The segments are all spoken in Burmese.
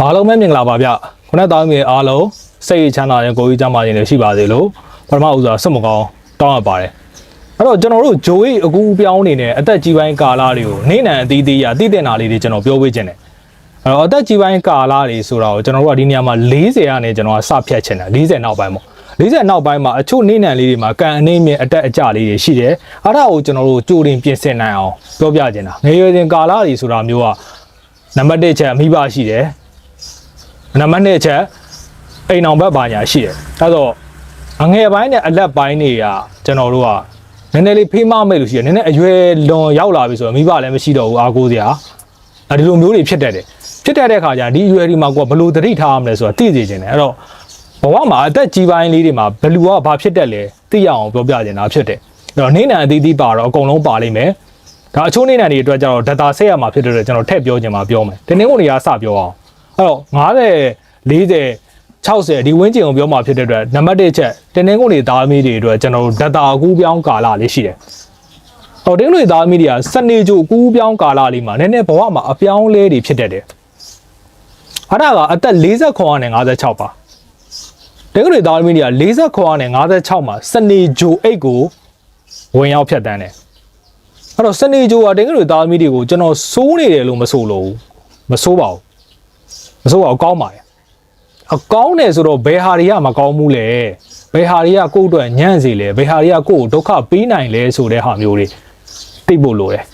အားလုံးပဲမင်္ဂလာပါဗျခုနကတောင်းမြေအားလုံးစိတ်ချမ်းသာရင်ကိုယ်ကြီးကျမ်းမာခြင်းတွေရှိပါစေလို့ပထမဦးစွာဆုမကောင်းတောင်းရပါတယ်အဲ့တော့ကျွန်တော်တို့ဂျိုးကြီးအကူအပြောင်းနေတဲ့အသက်ကြီးပိုင်းကာလတွေကိုနေနံအသီးသီးရတည်တင်တာလေးတွေကျွန်တော်ပြောပေးခြင်းတယ်အဲ့တော့အသက်ကြီးပိုင်းကာလတွေဆိုတာကိုကျွန်တော်တို့ကဒီနေရာမှာ40ကနေကျွန်တော်ကစဖြတ်ချင်တယ်40နောက်ပိုင်းပေါ့40နောက်ပိုင်းမှာအချို့နေနံလေးတွေမှာကံအနေမြင့်အတက်အကျလေးတွေရှိတယ်အဲ့ဒါကိုကျွန်တော်တို့ကြိုတင်ပြင်ဆင်နိုင်အောင်ပြောပြခြင်းတာငယ်ရွယ်စဉ်ကာလတွေဆိုတာမျိုးကနံပါတ်1ချက်အမိဘရှိတယ် နံပါတ်2အချက်အိမ်အောင်ဘက်ပါညာရှိတယ်အဲတော့အငယ်ပိုင်းနဲ့အလက်ပိုင်းတွေကကျွန်တော်တို့ကနည်းနည်းလေးဖေးမမဲ့လို့ရှိတယ်နည်းနည်းအရွယ်လွန်ရောက်လာပြီဆိုတော့မိဘလည်းမရှိတော့ဘူးအားကိုးစရာအဲဒီလိုမျိုးတွေဖြစ်တတ်တယ်ဖြစ်တတ်တဲ့ခါကျဒီအရွယ်ဒီမှာကိုကဘလို့သတိထားရမလဲဆိုတာသိစေချင်တယ်အဲ့တော့ဘဝမှာအသက်ကြီးပိုင်းလေးတွေမှာဘလူကဘာဖြစ်တတ်လဲသိရအောင်ပြောပြချင်တာဖြစ်တယ်အဲ့တော့နေနံအသီးသီးပါတော့အကုန်လုံးပါလိမ့်မယ်ဒါအချိုးနေနံတွေအတွက်ကျတော့ data ဆက်ရမှာဖြစ်တဲ့အတွက်ကျွန်တော်ထည့်ပြောချင်မှာပြောမယ်တင်းတင်းကုန်တွေကစပြောအောင် အဲ့တော့90 40 60ဒီဝင်းကျင်ကိုပြောမှာဖြစ်တဲ့အတွက်နံပါတ်1ချက်တင်းတင်းကုန်တွေသားသမီးတွေအတွက်ကျွန်တော်တို့ data အကူပြောင်းကာလလေးရှိတယ်။ဟောတင်းတွေသားသမီးတွေကစနေကြိုအကူပြောင်းကာလလေးမှာနည်းနည်းဘဝမှာအပြောင်းလဲတွေဖြစ်တတ်တယ်။အဲ့ဒါကအသက်40ခွန်နဲ့56ပါ။တင်းတွေသားသမီးတွေက40ခွန်နဲ့56မှာစနေကြိုအိတ်ကိုဝင်ရောက်ဖြတ်တန်းတယ်။အဲ့တော့စနေကြိုကတင်းတွေသားသမီးတွေကိုကျွန်တော်စိုးနေတယ်လို့မဆိုလို့ဘူး။မစိုးပါဘူး။ မစိုးပါဘူးကောင်းပါရဲ့အကောင်းတယ်ဆိုတော့ဘယ်ဟာတွေကမကောင်းဘူးလဲဘယ်ဟာတွေကကိုယ့်အတွက်ညံ့စေလဲဘယ်ဟာတွေကကိုယ့်ကိုဒုက္ခပေးနိုင်လဲဆိုတဲ့ဟာမျိုးတွေသိဖို့လိုတယ်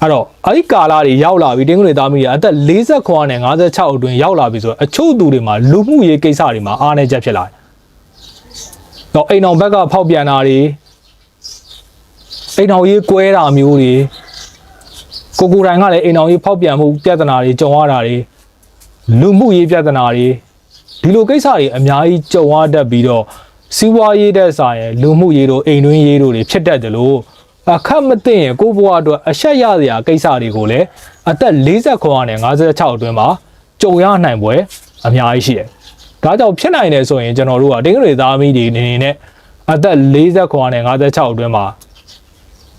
အဲ့တော့အဲ့ဒီကာလတွေရောက်လာပြီတင်းကလေးသားမီးတွေအသက်40ခွန်နဲ့56အတွင်းရောက်လာပြီဆိုတော့အချို့သူတွေမှာလူမှုရေးကိစ္စတွေမှာအားနည်းချက်ဖြစ်လာတယ်တော့အိမ်အောင်ဘက်ကဖောက်ပြန်တာတွေအိမ်အောင်ရေးကွဲတာမျိုးတွေကိုကိုယ်တိုင်ကလည်းအိမ်အောင်ရေးဖောက်ပြန်မှုပြဿနာတွေကြုံရတာတွေ လူမှုရေးပြဿနာတွေဒီလိုကိစ္စတွေအများကြီးကြုံရတတ်ပြီးတော့စီးပွားရေးတဲ့ဆိုင်ရလူမှုရေးတို့အိမ်တွင်းရေးတို့တွေဖြစ်တတ်တယ်လို့အခက်မသိရင်ကိုယ့်ဘဝအတွက်အဆက်ရစရာကိစ္စတွေကိုလည်းအသက်40ခွန်နဲ့56အတွင်းမှာကြုံရနိုင်ပွဲအများကြီးရှိတယ်။ဒါကြောင့်ဖြစ်နိုင်တယ်ဆိုရင်ကျွန်တော်တို့ကတင်းကလေးသားမီးတွေနေနေနဲ့အသက်40ခွန်နဲ့56အတွင်းမှာ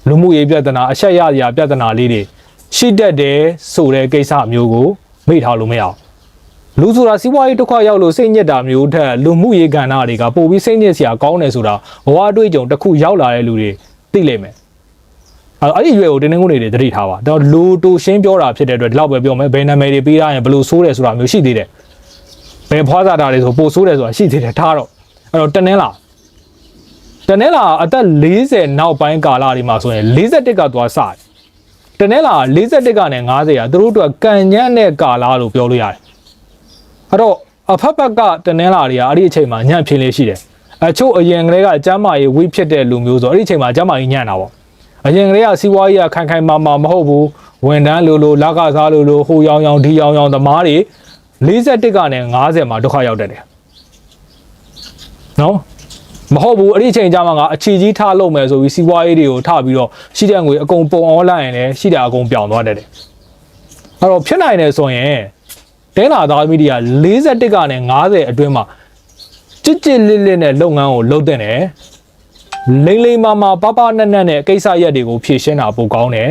လူမှုရေးပြဿနာအဆက်ရစရာပြဿနာလေးတွေရှိတတ်တယ်ဆိုတဲ့ကိစ္စမျိုးကိုမေ့ထားလို့မရအောင် လူဆိုတာစီးပွားရေးတစ်ခွက်ရောက်လို့စိတ်ညစ်တာမျိုးထက်လူမှုရေးကဏ္ဍတွေကပိုပြီးစိတ်ညစ်စရာကောင်းတယ်ဆိုတာဘဝအတွေ့အကြုံတစ်ခုရောက်လာတဲ့လူတွေသိလိမ့်မယ်အဲ့အဲ့ဒီရွယ်ကိုတင်းတင်းကုန်တွေသတိထားပါတော့လူတူရှင်းပြောတာဖြစ်တဲ့အတွက်ဒီလောက်ပဲပြောမယ်ဘယ်နာမည်တွေပေးရရင်ဘယ်လိုဆိုးတယ်ဆိုတာမျိုးရှိသေးတယ်ဘယ်ဖွားစားတာတွေဆိုပိုဆိုးတယ်ဆိုတာရှိသေးတယ်ထားတော့အဲ့တော့တနင်္လာတနင်္လာအသက်40နောက်ပိုင်းကာလတွေမှာဆိုရင်41ကသွားစတယ်တနင်္လာ41ကနေ90ကသူတို့အတွက်ကံညံ့တဲ့ကာလလို့ပြောလို့ရတယ် အဲ့တော့အဖက်ဖက်ကတနင်္လာတွေကအဲ့ဒီအချိန်မှာညံ့ဖြစ်လေးရှိတယ်အချို့အရင်ကလေးကကျမ်းမာရေးဝိဖြစ်တဲ့လူမျိုးဆိုအဲ့ဒီအချိန်မှာကျမ်းမာရေးညံ့တာပေါ့အရင်ကလေးကစီးပွားရေးကခိုင်ခိုင်မာမာမဟုတ်ဘူးဝန်တန်းလိုလိုလက်ကစားလိုလိုဟိုရောင်ရောင်ဒီရောင်ရောင်သမားတွေ41ကနေ90မှာဒုက္ခရောက်တတ်တယ်နော်မဟုတ်ဘူးအဲ့ဒီအချိန်ကျမှငါအခြေကြီးထားလုပ်မယ်ဆိုပြီးစီးပွားရေးတွေကိုထားပြီးတော့ရှိတဲ့ငွေအကုန်ပုံအောင်လိုက်ရင်လည်းရှိတာအကုန်ပြောင်းသွားတတ်တယ်အဲ့တော့ဖြစ်နိုင်တယ်ဆိုရင် တဲလာသားသမီးတွေက41ကနေ90အတွင်းမှာကြစ်ကြစ်လစ်လစ်နဲ့လုပ်ငန်းကိုလုပ်တဲ့တယ်လိမ့်လိမ့်မာမာပပနက်နက်နဲ့ကိစ္စရက်တွေကိုဖြည့်ရှင်းတာပိုကောင်းတယ်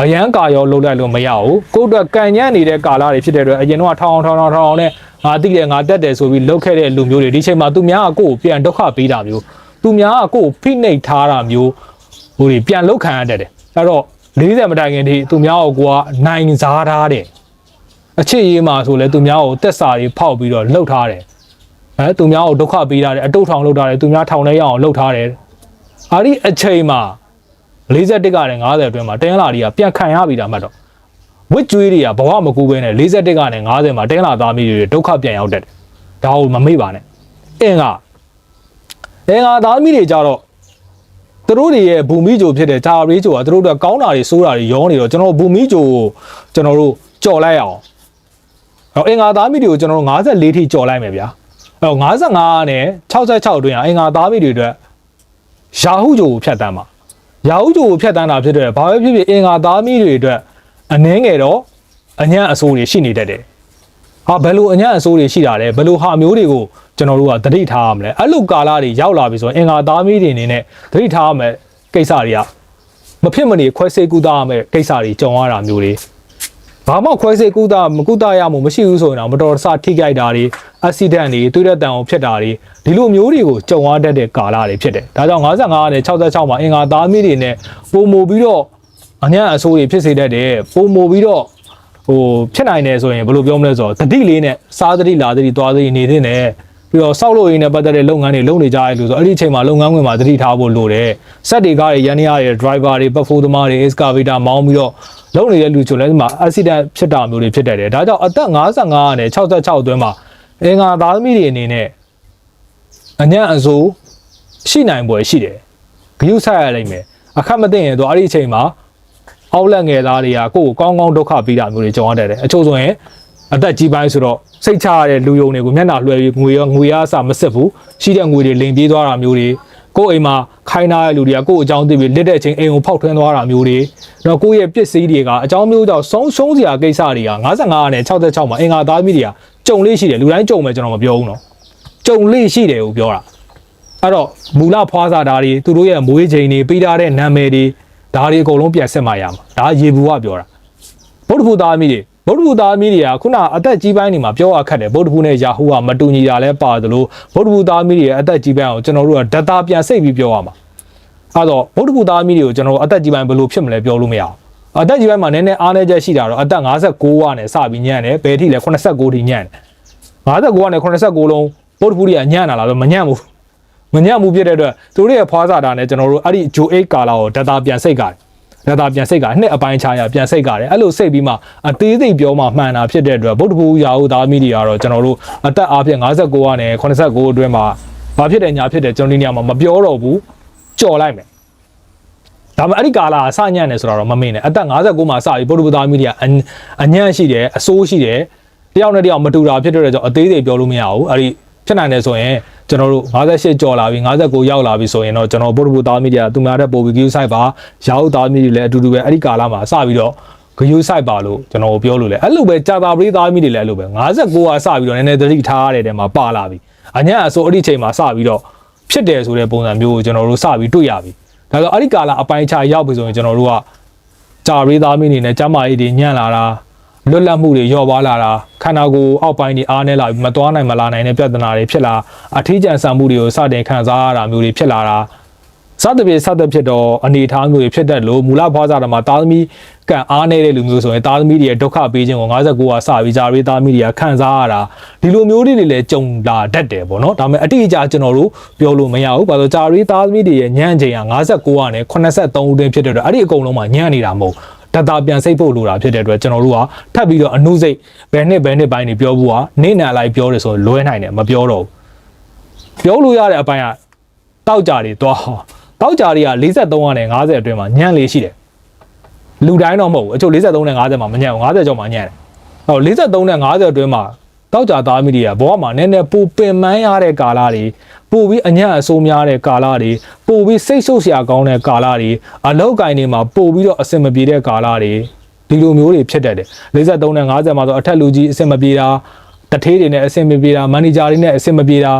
အရန်ကာရောလုပ်လိုက်လို့မရဘူးကိုယ့်အတွက်ကံညံ့နေတဲ့ကာလတွေဖြစ်တဲ့အတွက်အရင်တော့ထောင်းထောင်းထောင်းထောင်းနဲ့ငါတိတယ်ငါတက်တယ်ဆိုပြီးလုပ်ခဲ့တဲ့လူမျိုးတွေဒီချိန်မှာသူများကကိုယ့်ကိုပြန်ဒုက္ခပေးတာမျိုးသူများကကိုယ့်ကိုဖိနှိပ်ထားတာမျိုးဟိုတွေပြန်လုတ်ခံရတတ်တယ်အဲ့တော့40မတိုင်ခင်ထိသူများကိုကိုကနိုင်စားထားတယ် အချစ်ရေးမှာဆိုလဲသူများကိုတက်စာတွေဖောက်ပြီးတော့လှုပ်ထားတယ်အဲသူများကိုဒုက္ခပေးထားတယ်အတုတ်ထောင်လှုပ်ထားတယ်သူများထောင်ထဲရအောင်လှုပ်ထားတယ်အားဒီအချိန်မှာ41ကနဲ့90အတွင်းမှာတင်းလာတွေကပြန်ခံရပြီတာမှတ်တော့ဝစ်ကျွေးတွေကဘဝမကူဘဲနဲ့41ကနဲ့90မှာတင်းလာသားမိတွေဒုက္ခပြန်ရောက်တတ်တယ်ဒါကိုမမေ့ပါနဲ့အင်းကအင်းကသားမိတွေကြတော့သူတို့တွေရဲ့ဘူမိဂျိုဖြစ်တဲ့ဂျာရီဂျိုကသူတို့ကကောင်းတာတွေဆိုးတာတွေရောနေတော့ကျွန်တော်ဘူမိဂျိုကိုကျွန်တော်တို့ကြော်လိုက်အောင်အဲ့ တော့အင်္ဂါသားမိတွေကိုကျွန်တော်တို့54ထိကြော်လိုက်မယ်ဗျာအဲ့တော့55နဲ့66အတွင်းကအင်္ဂါသားမိတွေအတွက်ရာဟုဂျိုကိုဖြတ်တန်းပါရာဟုဂျိုကိုဖြတ်တန်းတာဖြစ်တဲ့ဘာပဲဖြစ်ဖြစ်အင်္ဂါသားမိတွေအတွက်အနှင်းငယ်တော့အညံ့အဆိုးတွေရှိနေတတ်တယ်ဟာဘယ်လိုအညံ့အဆိုးတွေရှိတာလဲဘယ်လိုဟာမျိုးတွေကိုကျွန်တော်တို့ကသတိထားရမလဲအဲ့လိုကာလတွေရောက်လာပြီဆိုရင်အင်္ဂါသားမိတွေအနေနဲ့သတိထားရမယ်ကိစ္စတွေကမဖြစ်မနေခွဲစိတ်ကူးသားရမယ်ကိစ္စတွေကြုံရတာမျိုးတွေ ဘာဘာမှခွဲစိတ်ကုသမကုသရမှုမရှိဘူးဆိုရင်တော့မတော်တဆထိခိုက်တာတွေအက်ဆီဒန့်တွေတွေးတဲ့တန်အောင်ဖြစ်တာတွေဒီလိုမျိုးတွေကိုကြုံရတတ်တဲ့ကာလတွေဖြစ်တယ်ဒါကြောင့်55နဲ့66မှာအင်္ဂါသားမီးတွေနဲ့ပုံမူပြီးတော့အညာအဆိုးတွေဖြစ်စေတတ်တယ်ပုံမူပြီးတော့ဟိုဖြစ်နိုင်တယ်ဆိုရင်ဘယ်လိုပြောမလဲဆိုတော့တတိလေးနဲ့စားတတိလာတတိသွားတတိနေတဲ့နဲ့ ပြီးတော့စောက်လို့ရင်းနဲ့ပတ်သက်တဲ့လုပ်ငန်းတွေလုပ်နေကြရလို့ဆိုအဲ့ဒီအချိန်မှာလုပ်ငန်းဝင်မှာတတိထားဖို့လိုတယ်စက်တွေကားတွေရန်နေရတွေ driver တွေပတ်ဖိုးသမားတွေ excavator မောင်းပြီးတော့လုပ်နေတဲ့လူချိုလဲဒီမှာ accident ဖြစ်တာမျိုးတွေဖြစ်တတ်တယ်ဒါကြောင့်အသက်55နဲ့66အတွင်းမှာအင်္ဂါသားသမီးတွေအနေနဲ့အညံ့အစိုးရှိနိုင်ပွဲရှိတယ်ဂရုစိုက်ရလိမ့်မယ်အခက်မသိရင်တော့အဲ့ဒီအချိန်မှာအောက်လက်ငယ်သားတွေကကိုယ့်ကိုကောင်းကောင်းဒုက္ခပေးတာမျိုးတွေကြုံရတတ်တယ်အချို့ဆိုရင် အသက်ကြီးပိုင်းဆိုတော့စိတ်ချရတဲ့လူယုံတွေကိုမျက်နှာလွှဲပြီးငွေရောငွေရအစမစစ်ဘူးရှိတဲ့ငွေတွေလိမ်ပြေးသွားတာမျိုးတွေကိုယ့်အိမ်မှာခိုင်းထားတဲ့လူတွေကကိုယ့်အကြောင်းသိပြီးလက်တဲ့အချိန်အိမ်ကိုဖောက်ထွင်းသွားတာမျိုးတွေတော့ကိုယ့်ရဲ့ပစ္စည်းတွေကအကြောင်းမျိုးကြောင့်ဆုံးရှုံးစရာကိစ္စတွေက55နဲ့66မှာအင်္ဂါသားသမီးတွေကကြုံလေးရှိတယ်လူတိုင်းကြုံမယ်ကျွန်တော်မပြောဘူးနော်ကြုံလေးရှိတယ်ကိုပြောတာအဲ့တော့မူလဖွားစားဓာတ်တွေသူတို့ရဲ့မွေးချိန်တွေပေးထားတဲ့နာမည်တွေဒါတွေအကုန်လုံးပြန်ဆက်မှရမှာဒါရေဘူးကပြောတာဗုဒ္ဓဘုသားသမီးတွေ ဗုဒ္ဓဘုသားသမီးတွေကခုနအသက်ကြီးပိုင်းနေမှာပြောရခက်တယ်ဗုဒ္ဓဘုနဲ့ယာဟုကမတူညီတာလဲပါသလိုဗုဒ္ဓဘုသားသမီးတွေရဲ့အသက်ကြီးပိုင်းအောင်ကျွန်တော်တို့ကဒတာပြန်စိတ်ပြီးပြောရမှာအဲ့တော့ဗုဒ္ဓဘုသားသမီးတွေကိုကျွန်တော်တို့အသက်ကြီးပိုင်းဘယ်လိုဖြစ်မလဲပြောလို့မရအောင်အသက်ကြီးပိုင်းမှာနည်းနည်းအားနည်းချက်ရှိတာတော့အသက်56ကနဲ့စပြီးညံ့တယ်ဘယ်ထိလဲ89ထိညံ့တယ်59ကနဲ့89လုံးဗုဒ္ဓဘုတွေကညံ့တာလားဆိုမညံ့ဘူးမညံ့မှုဖြစ်တဲ့အတွက်သူတို့ရဲ့ဖွားစာတာနဲ့ကျွန်တော်တို့အဲ့ဒီဂျိုအိတ်ကာလာကိုဒတာပြန်စိတ်ကြတယ် ဒတာပြန်စိတ်ကြတယ်နှစ်အပိုင်းခြားရပြန်စိတ်ကြတယ်အဲ့လိုစိတ်ပြီးမှအသေးစိတ်ပြောမှမှန်တာဖြစ်တဲ့အတွက်ဗုဒ္ဓဘုရားဟုသားမိတွေကတော့ကျွန်တော်တို့အသက်အားဖြင့်59ကနေ89အတွင်းမှာဘာဖြစ်တယ်ညာဖြစ်တယ်ကျွန်တော်ဒီနေရာမှာမပြောတော့ဘူးကြော်လိုက်မယ်ဒါမှအဲ့ဒီကာလာအစညံ့တယ်ဆိုတော့မမင်းနဲ့အသက်59မှာစပြီးဗုဒ္ဓဘုရားမိတွေကအအညံ့ရှိတယ်အဆိုးရှိတယ်တယောက်နဲ့တယောက်မတူတာဖြစ်တဲ့အတွက်ကြောင့်အသေးစိတ်ပြောလို့မရဘူးအဲ့ဒီဖြစ်နိုင်တယ်ဆိုရင် ကျွန်တော်တို့58ကျော်လာပြီ59ရောက်လာပြီဆိုရင်တော့ကျွန်တော်ဗုဒ္ဓဘုသားမီဒီယာသူများတဲ့ပို့ပြီး view site ပါရောက်သားမီဒီလည်းအတူတူပဲအဲ့ဒီကာလမှာစပြီးတော့ view site ပါလို့ကျွန်တော်ပြောလို့လဲအဲ့လိုပဲကြာတာပရိသားမီဒီလည်းအဲ့လိုပဲ59ကစပြီးတော့နည်းနည်းသတိထားရတဲ့တဲမှာပါလာပြီအညာအစိုးအဲ့ဒီချိန်မှာစပြီးတော့ဖြစ်တယ်ဆိုတဲ့ပုံစံမျိုးကိုကျွန်တော်တို့စပြီးတွေ့ရပြီဒါဆိုအဲ့ဒီကာလအပိုင်းခြားရောက်ပြီဆိုရင်ကျွန်တော်တို့ကကြာပရိသားမီဒီနဲ့ကျမကြီးတွေညံ့လာတာ လွတ်လပ်မှုတွေလျော့ပါလာတာခန္ဓာကိုယ်အောက်ပိုင်းတွေအားနေလာပြီးမသွားနိုင်မလာနိုင်တဲ့ပြဿနာတွေဖြစ်လာအထီးကျန်ဆန်မှုတွေကိုစတင်ခံစားရတာမျိုးတွေဖြစ်လာတာစသဖြင့်စသဖြင့်တော့အနေအထားမျိုးတွေဖြစ်တတ်လို့မူလဖွားစားတာမှာသားသမီးကံအားနေတဲ့လူမျိုးဆိုရင်သားသမီးတွေရဲ့ဒုက္ခပေးခြင်းကို59ကစပြီးဂျာရေးသားသမီးတွေကခံစားရတာဒီလိုမျိုးတွေလည်းကြုံလာတတ်တယ်ပေါ့နော်ဒါပေမဲ့အတိအကျကျွန်တော်တို့ပြောလို့မရဘူးဘာလို့ဂျာရေးသားသမီးတွေရဲ့ညံ့ချိန်က59ကနေ83ဦးတွင်းဖြစ်တဲ့အတွက်အဲ့ဒီအကုန်လုံးမှာညံ့နေတာမဟုတ် ဒတာပြန်စိတ်ဖို့လိုတာဖြစ်တဲ့အတွက်ကျွန်တော်တို့ကထပ်ပြီးတော့အနုစိတ်ဘယ်နှစ်ဘယ်နှစ်ပိုင်းနေပြောဖို့ကနေနံလိုက်ပြောတယ်ဆိုလွဲနိုင်တယ်မပြောတော့ဘူးပြောလို့ရတဲ့အပိုင်းကတောက်ကြတွေသွားတောက်ကြတွေက43နဲ့50အတွင်းမှာညံ့လေးရှိတယ်လူတိုင်းတော့မဟုတ်ဘူးအချို့43နဲ့50မှာမညံ့ဘူး50ကျော်မှာညံ့တယ်ဟော43နဲ့50အတွင်းမှာ တောက်ကြသားမိတွေကဘောမှာနည်းနည်းပူပင်ပန်းရတဲ့ကာလတွေပို့ပြီးအညံ့အဆိုးများတဲ့ကာလတွေပို့ပြီးစိတ်ဆုပ်စရာကောင်းတဲ့ကာလတွေအလောက်ကင်တွေမှာပို့ပြီးတော့အဆင်မပြေတဲ့ကာလတွေဒီလိုမျိုးတွေဖြစ်တတ်တယ်43နဲ့50မှာဆိုအထက်လူကြီးအဆင်မပြေတာတထေးတွေနဲ့အဆင်မပြေတာမန်နေဂျာတွေနဲ့အဆင်မပြေတာ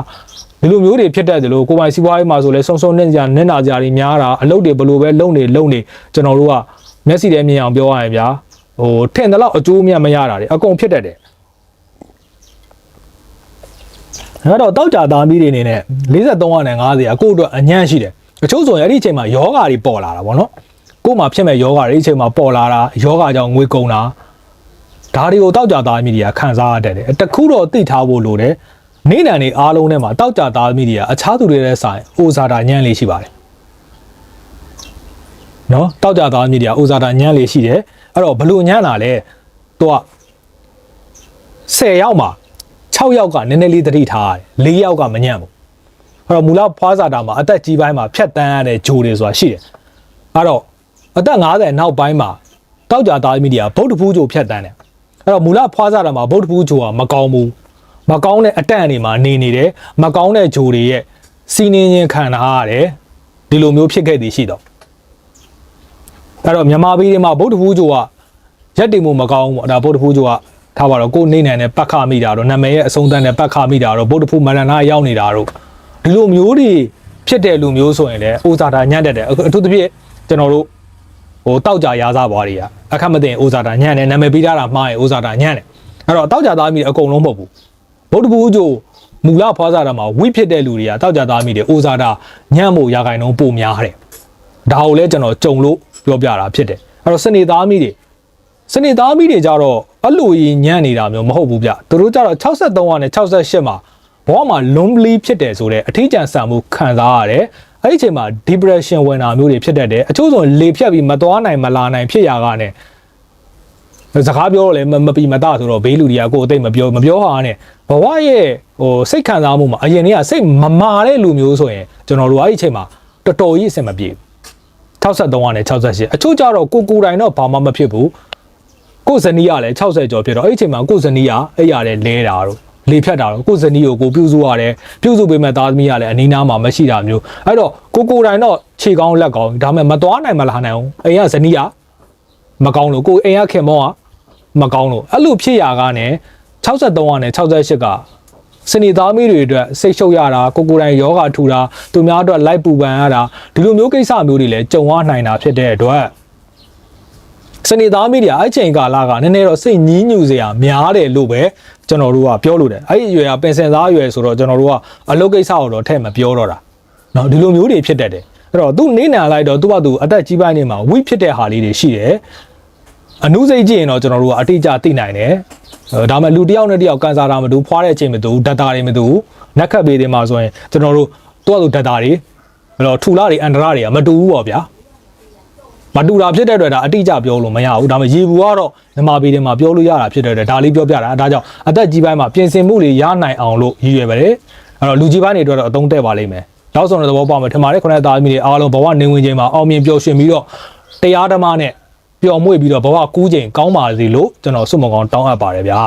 ဒီလိုမျိုးတွေဖြစ်တတ်တယ်လို့ကိုပိုင်စီးပွားရေးမှာဆိုလဲစုံစုံနဲ့ကြာနင့်နာကြတွေများတာအလုပ်တွေဘယ်လိုပဲလုပ်နေလုပ်နေကျွန်တော်တို့ကမျက်စိထဲမြင်အောင်ပြောရရင်ဗျာဟိုထင်တယ်လို့အကျိုးမြတ်မရတာတွေအကုန်ဖြစ်တတ်တယ် အဲ့တော့တောက်ကြသားမီးတွေအနေနဲ့43နဲ့50အကိုအတွက်အညံ့ရှိတယ်အချို့ဆိုရင်အဲ့ဒီအချိန်မှာယောဂါတွေပေါ်လာတာဗောနော်ကို့မှာဖြစ်မဲ့ယောဂါတွေအဲ့ဒီအချိန်မှာပေါ်လာတာယောဂါကြောင့်ငွေကုန်တာဒါတွေကိုတောက်ကြသားမီးတွေကခံစားရတတ်တယ်တခုတော့သိထားဖို့လိုတယ်နေ့နံနေအားလုံးထဲမှာတောက်ကြသားမီးတွေကအခြားသူတွေရဲ့ဆိုင်အိုဇာတာညံ့လေးရှိပါတယ်နော်တောက်ကြသားမီးတွေကအိုဇာတာညံ့လေးရှိတယ်အဲ့တော့ဘလို့ညံ့လာလဲသူက10ရောက်မှာ 6ယောက်ကနည်းနည်းလေးသတိထားရတယ်4ယောက်ကမညံ့ဘူးအဲ့တော့မူလဖွားစာတာမှာအသက်ကြီးပိုင်းမှာဖြတ်တန်းရတဲ့ဂျိုတွေဆိုတာရှိတယ်အဲ့တော့အသက်50နောက်ပိုင်းမှာတောက်ကြသားမိတွေကဗုဒ္ဓဖူးဂျိုဖြတ်တန်းတယ်အဲ့တော့မူလဖွားစာတာမှာဗုဒ္ဓဖူးဂျိုကမကောင်းဘူးမကောင်းတဲ့အတန့်အနေမှာနေနေတယ်မကောင်းတဲ့ဂျိုတွေရဲ့စီးနင်းခြင်းခံထားရတယ်ဒီလိုမျိုးဖြစ်ခဲ့သည်ရှိတော့အဲ့တော့မြန်မာပြည်တွေမှာဗုဒ္ဓဖူးဂျိုကရက်တင်မှုမကောင်းဘူးပေါ့ဒါဗုဒ္ဓဖူးဂျိုက ထားပါတော့ကိုယ်နေနိုင်တဲ့ပတ်ခမိတာတော့နာမည်ရဲ့အဆုံးသတ်နဲ့ပတ်ခမိတာတော့ဗုဒ္ဓဖူးမရဏရောက်နေတာတော့ဒီလိုမျိုးတွေဖြစ်တဲ့လူမျိုးဆိုရင်လည်းအိုဇာတာညံ့တတ်တယ်အထူးသဖြင့်ကျွန်တော်တို့ဟိုတောက်ကြရာစားဘွားတွေကအခက်မသိရင်အိုဇာတာညံ့တယ်နာမည်ပေးထားတာမှားရင်အိုဇာတာညံ့တယ်အဲ့တော့တောက်ကြသားမိတွေအကုန်လုံးမဟုတ်ဘူးဗုဒ္ဓဘူးကျိုမူလဖွားစားတာမှာဝိဖြစ်တဲ့လူတွေကတောက်ကြသားမိတွေအိုဇာတာညံ့ဖို့ရာခိုင်နှုန်းပိုများတယ်ဒါကိုလည်းကျွန်တော်ကြုံလို့ပြောပြတာဖြစ်တယ်အဲ့တော့စနေသားမိတွေ စနေသားမိတွေကြတော့အဲ့လိုကြီးညံ့နေတာမျိုးမဟုတ်ဘူးဗျသူတို့ကြတော့63ကနေ68မှာဘောမှာ lonely ဖြစ်တယ်ဆိုတော့အထီးကျန်ဆန်မှုခံစားရတယ်အဲ့ဒီအချိန်မှာ depression ဝင်တာမျိုးတွေဖြစ်တတ်တယ်အချို့ဆိုလေဖြတ်ပြီးမသွားနိုင်မလာနိုင်ဖြစ်ရတာနဲ့စကားပြောတော့လည်းမမပီမတဆိုတော့ဘေးလူတွေကကိုယ်အသိမပြောမပြောဟာနဲ့ဘဝရဲ့ဟိုစိတ်ခံစားမှုမှာအရင်ကစိတ်မမာတဲ့လူမျိုးဆိုရင်ကျွန်တော်တို့အဲ့ဒီအချိန်မှာတော်တော်ကြီးအဆင်မပြေဘူး63ကနေ68အချို့ကြတော့ကိုကိုယ်တိုင်တော့ဘာမှမဖြစ်ဘူး ကိုဇနီးကလည်း60ကျော်ဖြစ်တော့အဲ့ဒီအချိန်မှာကိုဇနီးကအဲ့ရတဲ့လဲတာတော့လေဖြတ်တာတော့ကိုဇနီးကိုကိုပြုစုရတယ်ပြုစုပေးမဲ့သားသမီးကလည်းအနီးနားမှာမရှိတာမျိုးအဲ့တော့ကိုကိုယ်တိုင်တော့ခြေကောင်းလက်ကောင်းဒါပေမဲ့မသွားနိုင်မလာနိုင်အောင်အိမ်ကဇနီးကမကောင်းလို့ကိုအိမ်ကခင်မောကမကောင်းလို့အဲ့လိုဖြစ်ရာကနေ63ကနေ68ကစနေသားမီးတွေအတွက်စိတ်ရှုပ်ရတာကိုကိုယ်တိုင်ယောဂထူတာသူများအတွက်လိုက်ပူပန်ရတာဒီလိုမျိုးကိစ္စမျိုးတွေလည်းကြုံရနိုင်တာဖြစ်တဲ့အတွက် စနေသားမီဒီယာအဲ့ချိန်ကာလကနည်းနည်းတော့စိတ်ညှင်းညူစရာများတယ်လို့ပဲကျွန်တော်တို့ကပြောလို့တယ်အဲ့ဒီအရွယ်ကပင်စင်သားအရွယ်ဆိုတော့ကျွန်တော်တို့ကအလုပ်ကိစ္စကိုတော့ထည့်မပြောတော့တာနော်ဒီလိုမျိုးတွေဖြစ်တတ်တယ်အဲ့တော့သူနေနာလိုက်တော့သူ့ဘာသူအသက်ကြီးပိုင်းနေမှာဝိဖြစ်တဲ့ဟာလေးတွေရှိတယ်အနုစိတ်ကြည့်ရင်တော့ကျွန်တော်တို့ကအတိအကျသိနိုင်တယ်ဒါမှလူတယောက်နဲ့တယောက်ကန်ဆာတာမတူဖွားတဲ့အချိန်မတူဒတ်တာတွေမတူနက်ခတ်ပေးတယ်မှာဆိုရင်ကျွန်တော်တို့သူ့ဘာသူဒတ်တာတွေအဲ့တော့ထူလာတွေအန္တရာတွေကမတူဘူးပေါ့ဗျာ မတူတာဖြစ်တဲ့အတွက်ဒါအတိအကျပြောလို့မရဘူးဒါပေမဲ့ရေဘူးကတော့မြန်မာပြည်ထဲမှာပြောလို့ရတာဖြစ်တဲ့အတွက်ဒါလေးပြောပြတာဒါကြောင့်အသက်ကြီးပိုင်းမှာပြင်ဆင်မှုတွေရနိုင်အောင်လို့ရည်ရွယ်ပါတယ်အဲ့တော့လူကြီးပိုင်းတွေအတွက်တော့အသုံးတဲ့ပါလိမ့်မယ်နောက်ဆုံးတော့သဘောပေါက်မယ်ထင်ပါတယ်ခုနကသားသမီးတွေအားလုံးဘဝနေဝင်ချိန်မှာအောင်မြင်ပျော်ရွှင်ပြီးတော့တရားဓမ္မနဲ့ပျော်မွေ့ပြီးတော့ဘဝကူးချိန်ကောင်းပါစေလို့ကျွန်တော်ဆုမကောင်းတောင်းအပ်ပါတယ်ဗျာ